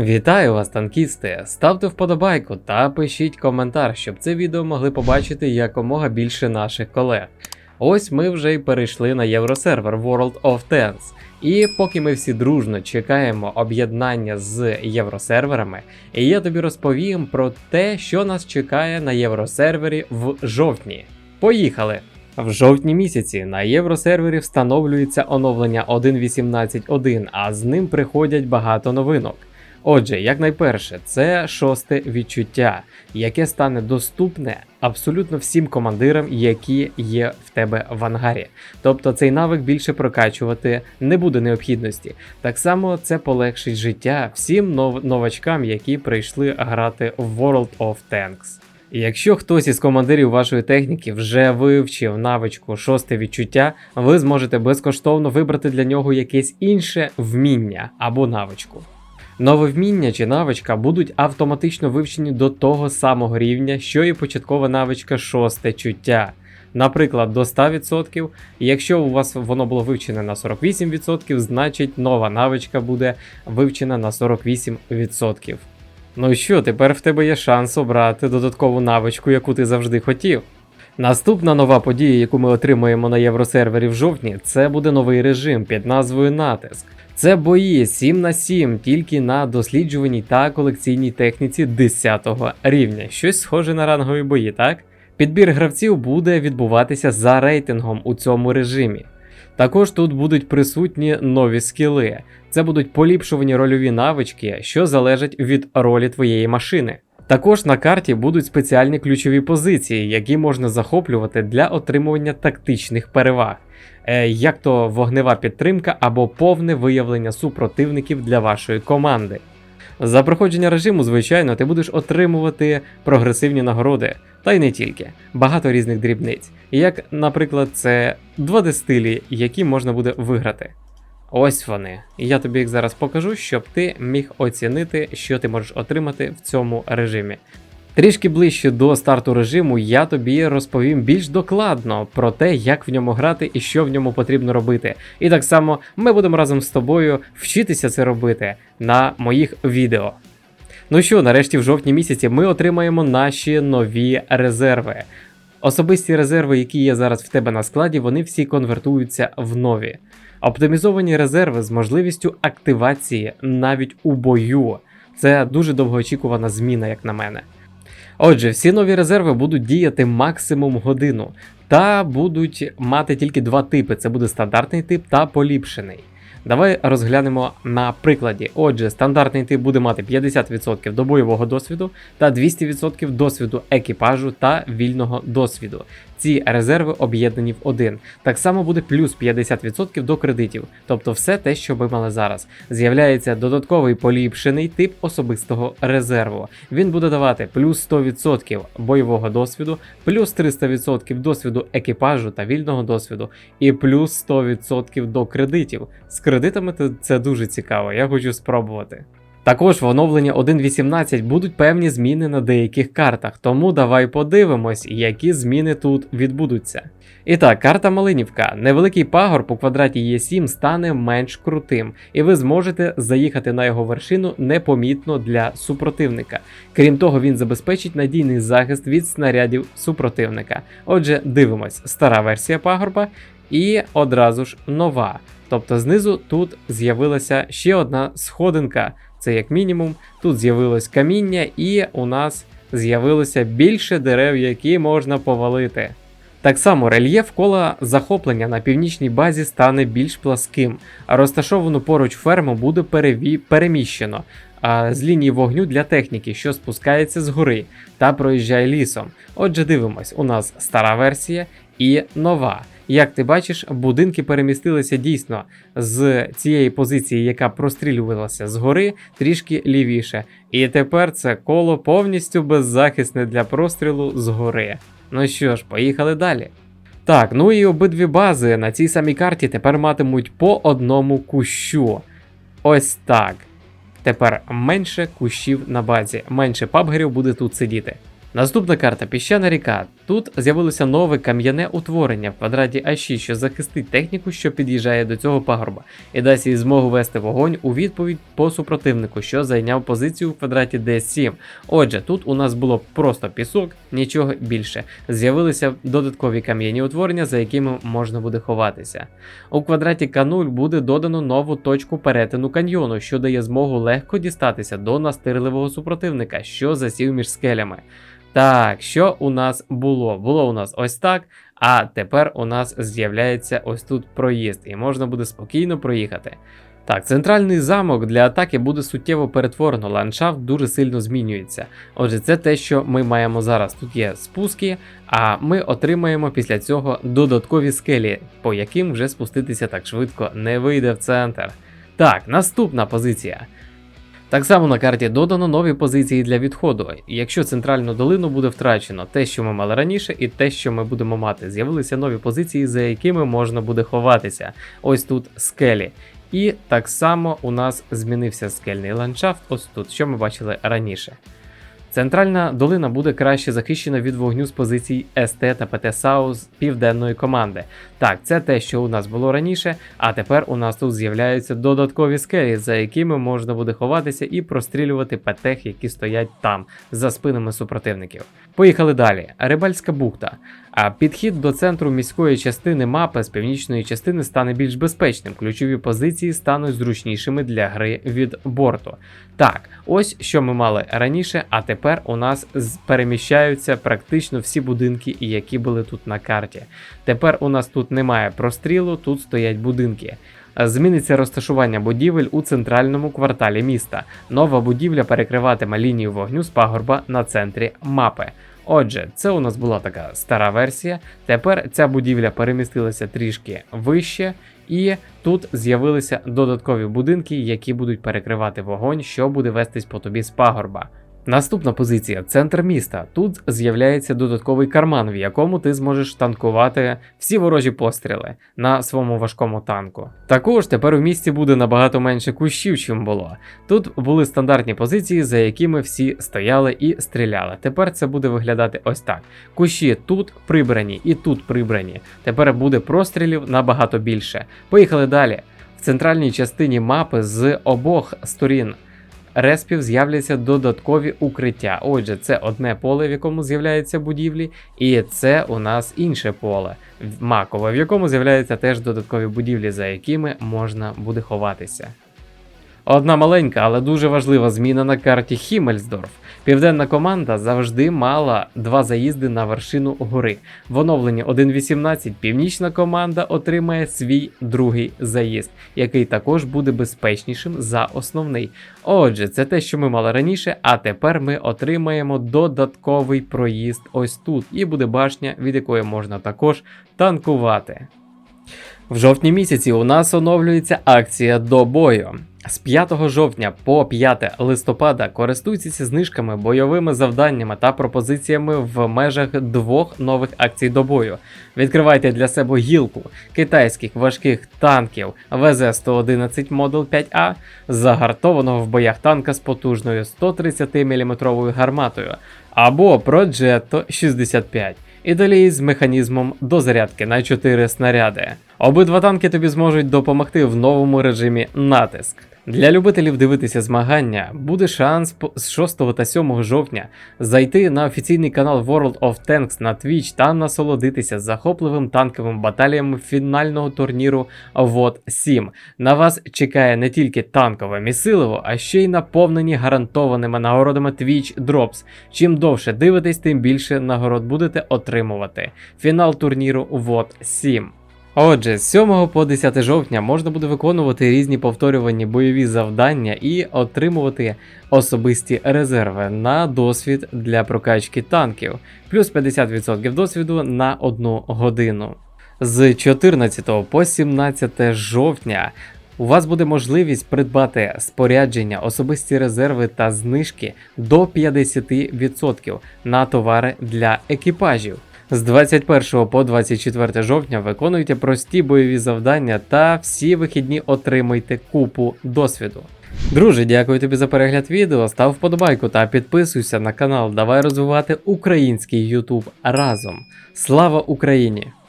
Вітаю вас, танкісти! Ставте вподобайку та пишіть коментар, щоб це відео могли побачити якомога більше наших колег. Ось ми вже й перейшли на євросервер World of Tanks. І поки ми всі дружно чекаємо об'єднання з євросерверами, я тобі розповім про те, що нас чекає на євросервері в жовтні. Поїхали! В жовтні місяці на євросервері встановлюється оновлення 1.18.1, а з ним приходять багато новинок. Отже, як найперше, це шосте відчуття, яке стане доступне абсолютно всім командирам, які є в тебе в ангарі. Тобто цей навик більше прокачувати не буде необхідності. Так само це полегшить життя всім нов- новачкам, які прийшли грати в World of Tanks. Якщо хтось із командирів вашої техніки вже вивчив навичку шосте відчуття, ви зможете безкоштовно вибрати для нього якесь інше вміння або навичку. Нове вміння чи навичка будуть автоматично вивчені до того самого рівня, що і початкова навичка шосте чуття. Наприклад, до 100%, і якщо у вас воно було вивчене на 48%, значить нова навичка буде вивчена на 48%. Ну що, тепер в тебе є шанс обрати додаткову навичку, яку ти завжди хотів. Наступна нова подія, яку ми отримаємо на євросервері в жовтні, це буде новий режим під назвою Натиск. Це бої 7 на 7 тільки на досліджуваній та колекційній техніці 10 рівня. Щось схоже на рангові бої, так? Підбір гравців буде відбуватися за рейтингом у цьому режимі. Також тут будуть присутні нові скіли. Це будуть поліпшувані рольові навички, що залежать від ролі твоєї машини. Також на карті будуть спеціальні ключові позиції, які можна захоплювати для отримування тактичних переваг, е, як то вогнева підтримка або повне виявлення супротивників для вашої команди. За проходження режиму, звичайно, ти будеш отримувати прогресивні нагороди, та й не тільки, багато різних дрібниць, як, наприклад, це 2D стилі, які можна буде виграти. Ось вони. Я тобі їх зараз покажу, щоб ти міг оцінити, що ти можеш отримати в цьому режимі. Трішки ближче до старту режиму я тобі розповім більш докладно про те, як в ньому грати і що в ньому потрібно робити. І так само ми будемо разом з тобою вчитися це робити на моїх відео. Ну що, нарешті в жовтні місяці ми отримаємо наші нові резерви. Особисті резерви, які є зараз в тебе на складі, вони всі конвертуються в нові. Оптимізовані резерви з можливістю активації навіть у бою. Це дуже довгоочікувана зміна, як на мене. Отже, всі нові резерви будуть діяти максимум годину та будуть мати тільки два типи: це буде стандартний тип та поліпшений. Давай розглянемо на прикладі. Отже, стандартний тип буде мати 50% до бойового досвіду та 200% досвіду екіпажу та вільного досвіду. Ці резерви об'єднані в один. Так само буде плюс 50% до кредитів, тобто все те, що ми мали зараз. З'являється додатковий поліпшений тип особистого резерву. Він буде давати плюс 100% бойового досвіду, плюс 300% досвіду екіпажу та вільного досвіду, і плюс 100% до кредитів. З кредитами це- дуже цікаво, я хочу спробувати. Також в оновленні 1.18 будуть певні зміни на деяких картах, тому давай подивимось, які зміни тут відбудуться. І так, карта Малинівка. Невеликий пагорб у квадраті Є7 стане менш крутим, і ви зможете заїхати на його вершину непомітно для супротивника. Крім того, він забезпечить надійний захист від снарядів супротивника. Отже, дивимось, стара версія пагорба і одразу ж нова. Тобто знизу тут з'явилася ще одна сходинка. Це як мінімум. Тут з'явилось каміння, і у нас з'явилося більше дерев, які можна повалити. Так само рельєф кола захоплення на північній базі стане більш пласким, а розташовану поруч ферму буде переві... переміщено а, з лінії вогню для техніки, що спускається з гори та проїжджає лісом. Отже, дивимось, у нас стара версія і нова. Як ти бачиш, будинки перемістилися дійсно з цієї позиції, яка прострілювалася згори, трішки лівіше. І тепер це коло повністю беззахисне для прострілу згори. Ну що ж, поїхали далі. Так, ну і обидві бази на цій самій карті тепер матимуть по одному кущу. Ось так. Тепер менше кущів на базі, менше пабгерів буде тут сидіти. Наступна карта піщана ріка. Тут з'явилося нове кам'яне утворення в квадраті А6, що захистить техніку, що під'їжджає до цього пагорба, і дасть їй змогу вести вогонь у відповідь по супротивнику, що зайняв позицію в квадраті Д7. Отже, тут у нас було просто пісок, нічого більше. З'явилися додаткові кам'яні утворення, за якими можна буде ховатися. У квадраті К0 буде додано нову точку перетину каньйону, що дає змогу легко дістатися до настирливого супротивника, що засів між скелями. Так, що у нас було? Було у нас ось так, а тепер у нас з'являється ось тут проїзд, і можна буде спокійно проїхати. Так, центральний замок для атаки буде суттєво перетворено, ландшафт дуже сильно змінюється. Отже, це те, що ми маємо зараз. Тут є спуски, а ми отримаємо після цього додаткові скелі, по яким вже спуститися так швидко не вийде в центр. Так, наступна позиція. Так само на карті додано нові позиції для відходу. Якщо центральну долину буде втрачено те, що ми мали раніше, і те, що ми будемо мати, з'явилися нові позиції, за якими можна буде ховатися. Ось тут скелі. І так само у нас змінився скельний ландшафт, ось тут, що ми бачили раніше. Центральна долина буде краще захищена від вогню з позицій СТ та ПТ Саус південної команди. Так, це те, що у нас було раніше, а тепер у нас тут з'являються додаткові скелі, за якими можна буде ховатися і прострілювати ПТХ, які стоять там, за спинами супротивників. Поїхали далі. Рибальська бухта. А підхід до центру міської частини мапи з північної частини стане більш безпечним. Ключові позиції стануть зручнішими для гри від борту. Так, ось що ми мали раніше, а тепер у нас переміщаються практично всі будинки, які були тут на карті. Тепер у нас тут немає прострілу, тут стоять будинки. Зміниться розташування будівель у центральному кварталі міста. Нова будівля перекриватиме лінію вогню з пагорба на центрі мапи. Отже, це у нас була така стара версія. Тепер ця будівля перемістилася трішки вище, і тут з'явилися додаткові будинки, які будуть перекривати вогонь, що буде вестись по тобі з пагорба. Наступна позиція центр міста. Тут з'являється додатковий карман, в якому ти зможеш танкувати всі ворожі постріли на своєму важкому танку. Також тепер у місті буде набагато менше кущів, чим було. Тут були стандартні позиції, за якими всі стояли і стріляли. Тепер це буде виглядати ось так: кущі тут прибрані і тут прибрані. Тепер буде прострілів набагато більше. Поїхали далі. В центральній частині мапи з обох сторін респів з'являться додаткові укриття. Отже, це одне поле, в якому з'являються будівлі, і це у нас інше поле макове, в якому з'являються теж додаткові будівлі, за якими можна буде ховатися. Одна маленька, але дуже важлива зміна на карті Хіммельсдорф. Південна команда завжди мала два заїзди на вершину гори. В оновленні 1.18 північна команда отримає свій другий заїзд, який також буде безпечнішим за основний. Отже, це те, що ми мали раніше, а тепер ми отримаємо додатковий проїзд ось тут, і буде башня, від якої можна також танкувати. В жовтні місяці у нас оновлюється акція до бою. З 5 жовтня по 5 листопада користуйтеся знижками, бойовими завданнями та пропозиціями в межах двох нових акцій до бою. Відкривайте для себе гілку китайських важких танків ВЗ-111 Model 5А, загартованого в боях танка з потужною 130 мм гарматою, або Progetto 65. Італії з механізмом дозарядки на 4 снаряди. Обидва танки тобі зможуть допомогти в новому режимі натиск. Для любителів дивитися змагання буде шанс з 6 та 7 жовтня зайти на офіційний канал World of Tanks на Twitch та насолодитися захопливим танковим баталіями фінального турніру ВОД 7. На вас чекає не тільки танкове місиливо, а ще й наповнені гарантованими нагородами Twitch Drops. Чим довше дивитесь, тим більше нагород будете отримувати. Фінал турніру ВОД 7. Отже, з 7 по 10 жовтня можна буде виконувати різні повторювані бойові завдання і отримувати особисті резерви на досвід для прокачки танків, плюс 50% досвіду на 1 годину. З 14 по 17 жовтня у вас буде можливість придбати спорядження, особисті резерви та знижки до 50% на товари для екіпажів. З 21 по 24 жовтня виконуйте прості бойові завдання та всі вихідні отримайте купу досвіду. Друже, дякую тобі за перегляд відео. Став вподобайку та підписуйся на канал. Давай розвивати український YouTube разом. Слава Україні!